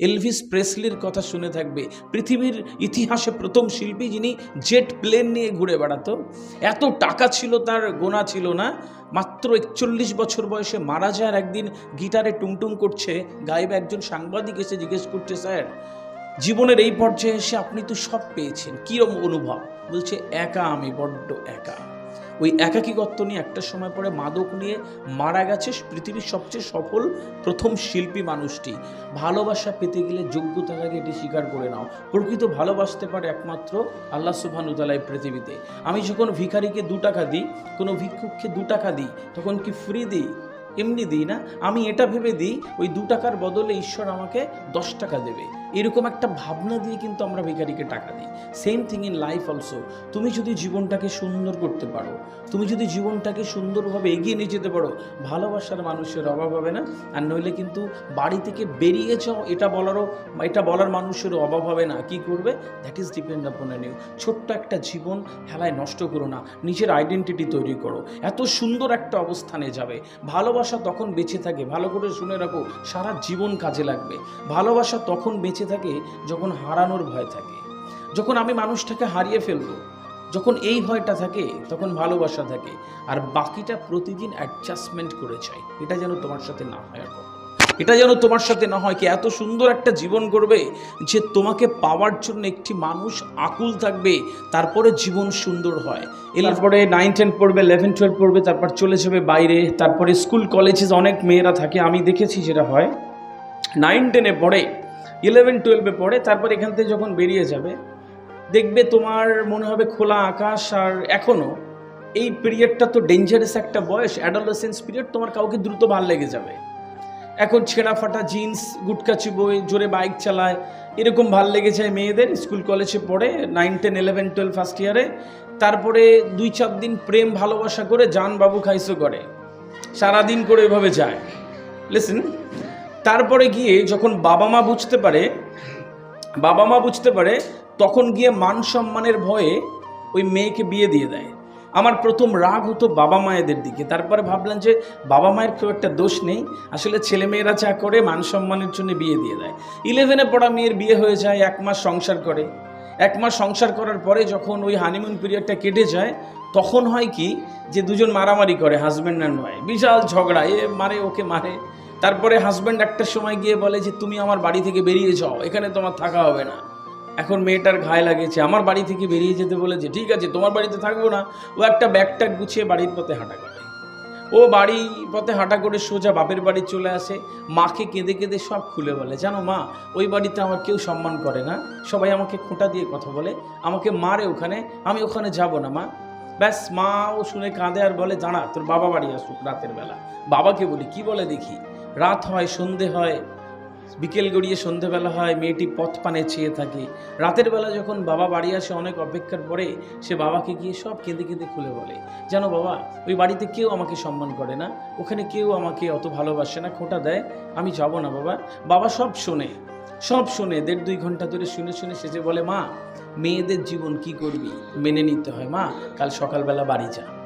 Elvis প্রেসলির কথা শুনে থাকবে। পৃথিবীর ইতিহাসে প্রথম শিল্পী যিনি জেট প্লেন নিয়ে ঘুরে বেড়াতো। এত টাকা ছিল তার, গোনা ছিল না। মাত্র একচল্লিশ বছর বয়সে মারা যায় একদিন গিটারে টুংটুং করছে গায়েবে একজন সাংবাদিক এসে জিজ্ঞেস করছে, স্যার, জীবনের এই পর্যায়ে এসে আপনি তো সব পেয়েছেন। কীরম অনুভব? বলছে, একা আমি, বড্ড একা। ওই একাকিগত্ব নিয়ে একটা সময় পরে মাদক নিয়ে মারা গেছে পৃথিবীর সবচেয়ে সফল প্রথম শিল্পী মানুষটি। ভালোবাসা পেতে গেলে যোগ্যতা লাগে এটি স্বীকার করে নাও। প্রকৃত ভালোবাসতে পারে একমাত্র আল্লাহ সুফান সুবহানুতালাই পৃথিবীতে। আমি যখন ভিখারিকে দু টাকা দিই, কোনো ভিক্ষুককে দু টাকা দিই, তখন কি ফ্রি দিই? এমনি দিই না। আমি এটা ভেবে দিই, ওই দু টাকার বদলে ঈশ্বর আমাকে দশ টাকা দেবে। এরকম একটা ভাবনা দিয়ে কিন্তু আমরা ভিখারিকে টাকা দিই। Same thing in life also তুমি যদি জীবনটাকে সুন্দর করতে পারো, তুমি যদি জীবনটাকে সুন্দরভাবে এগিয়ে নিয়ে যেতে পারো, ভালোবাসার মানুষের অভাব হবে না। আর নইলে কিন্তু বাড়ি থেকে বেরিয়ে যাও, এটা বলারও, এটা বলার মানুষেরও অভাব হবে না। কি করবে? That is depend upon you ছোট্ট একটা জীবন হেলায় নষ্ট করো না। নিজের আইডেন্টিটি তৈরি করো। এত সুন্দর একটা অবস্থানে যাবে। ভালোবাসা তখন বেঁচে থাকে। ভালো করে শুনে রাখো, সারা জীবন কাজে লাগবে। ভালোবাসা তখন বেঁচে থাকে, যখন হারানোর ভয় থাকে। যখন আমি মানুষটাকে হারিয়ে ফেলব, যখন এই ভয়টা থাকে, তখন ভালোবাসা থাকে। আর বাকিটা প্রতিদিন অ্যাডজাস্টমেন্ট করে চাই। এটা যেন তোমার সাথে না হয় আর এটা যেন তোমার সাথে না হয়, কি এত সুন্দর একটা জীবন করবে যে তোমাকে পাওয়ার জন্য একটি মানুষ আকুল থাকবে, তারপরে জীবন সুন্দর হয়। এরপরে নাইন টেন পড়বে ইলেভেন টুয়েলভ পড়বে, তারপর চলে যাবে বাইরে। তারপরে স্কুল কলেজে অনেক মেয়েরা থাকে, আমি দেখেছি যেটা হয়। নাইন টেনে পড়ে ইলেভেন, টুয়েলভে পড়ে, তারপর এখান থেকে যখন বেরিয়ে যাবে, দেখবে তোমার মনে হবে খোলা আকাশ আর এখনও এই পিরিয়ডটা তো ডেঞ্জারাস একটা বয়স অ্যাডোলেসেন্স পিরিয়ড তোমার কাউকে দ্রুত ভালো লেগে যাবে। এখন ছেঁড়া ফাটা জিন্স গুটকা চিবোয়, জোরে বাইক চালায়, এরকম ভালো লেগে যায় মেয়েদের স্কুল কলেজে পড়ে nine ten eleven twelve first ইয়ারে তারপরে দুই, চার দিন প্রেম, ভালোবাসা করে জান বাবু খাইসো করে। সারাদিন করে এভাবে যায়। লিসেন তারপরে গিয়ে যখন বাবা মা বুঝতে পারে, বাবা মা বুঝতে পারে, তখন গিয়ে মান সম্মানের ভয়ে ওই মেয়েকে বিয়ে দিয়ে দেয়। আমার প্রথম রাগ হতো বাবা মায়েদের দিকে। তারপরে ভাবলাম যে বাবা মায়ের খুব একটা দোষ নেই। আসলে ছেলে মেয়েরা যা করে মান সম্মানের জন্য বিয়ে দিয়ে দেয়। ইলেভেনে পড়া মেয়ের বিয়ে হয়ে যায়, এক মাস সংসার করে। এক মাস সংসার করার পরে যখন ওই হানিমুন পিরিয়ডটা কেটে যায়, তখন হয় কি যে দুজন মারামারি করে হাজব্যান্ড অ্যান্ড ওয়াইফ বিশাল ঝগড়া, এ মারে, ওকে মারে। তারপরে হাজব্যান্ড একটা সময় গিয়ে বলে যে, তুমি আমার বাড়ি থেকে বেরিয়ে যাও, এখানে তোমার থাকা হবে না। এখন মেয়েটার ঘায়ে লাগেছে, আমার বাড়ি থেকে বেরিয়ে যেতে বলেছে, ঠিক আছে, তোমার বাড়িতে থাকব না। ও একটা ব্যাগটা গুছিয়ে বাড়ির পথে হাঁটা করে। ও বাড়ি পথে হাঁটা করে সোজা বাপের বাড়ি চলে আসে। মাকে কেঁদে কেঁদে সব খুলে বলে, জানো মা, ওই বাড়িতে আমার কেউ সম্মান করে না। সবাই আমাকে খোঁটা দিয়ে কথা বলে, আমাকে মারে ওখানে, আমি ওখানে যাব না মা। ব্যাস, মা ও শুনে কাঁদে আর বলে জানা তোর বাবা বাড়ি আসুক রাতের বেলা। বাবাকে বলি, কি বলে দেখি? রাত হয়, সন্ধে হয়, বিকেল গড়িয়ে সন্ধেবেলা হয়, মেয়েটি পথ পানে চেয়ে থাকে। রাতের বেলা যখন বাবা বাড়ি আসে, অনেক অপেক্ষার পরে সে বাবাকে গিয়ে সব কেঁদে কেঁদে খুলে বলে, জানো বাবা, ওই বাড়িতে কেউ আমাকে সম্মান করে না। ওখানে কেউ আমাকে অত ভালোবাসে না, খোঁটা দেয়। আমি যাব না বাবা। বাবা সব শোনে সব শোনে। দেড় দুই ঘণ্টা ধরে শুনে শুনে শেষে বলে, মা, মেয়েদের জীবন কি করবি? মেনে নিতে হয়, মা। কাল সকালবেলা বাড়ি যা।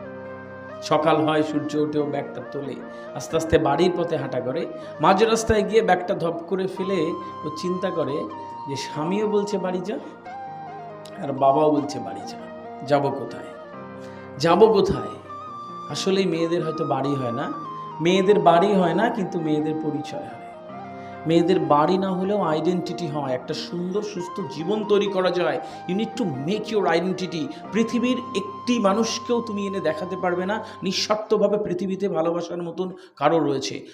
সকাল হয়, সূর্য উঠেও ব্যাগটা তোলে। আস্তে আস্তে বাড়ির পথে হাঁটা করে। মাঝ রাস্তায় গিয়ে ব্যাগটা ধপ করে ফেলে ও চিন্তা করে যে স্বামীও বলছে, বাড়ি যা। আর বাবাও বলছে, বাড়ি যা। যাব কোথায়? যাব কোথায়? আসলে মেয়েদের হয়তো বাড়ি হয় না। মেয়েদের বাড়ি হয় না, কিন্তু মেয়েদের পরিচয় হয়। মেয়েদের বাড়ি না হলেও আইডেন্টিটি হয়, একটা সুন্দর, সুস্থ জীবন তৈরি করা যায়। You need to make your identity পৃথিবীর একটি মানুষকেও তুমি এনে দেখাতে পারবে না, নিঃস্বার্থভাবে পৃথিবীতে ভালোবাসার মতন কারও রয়েছে।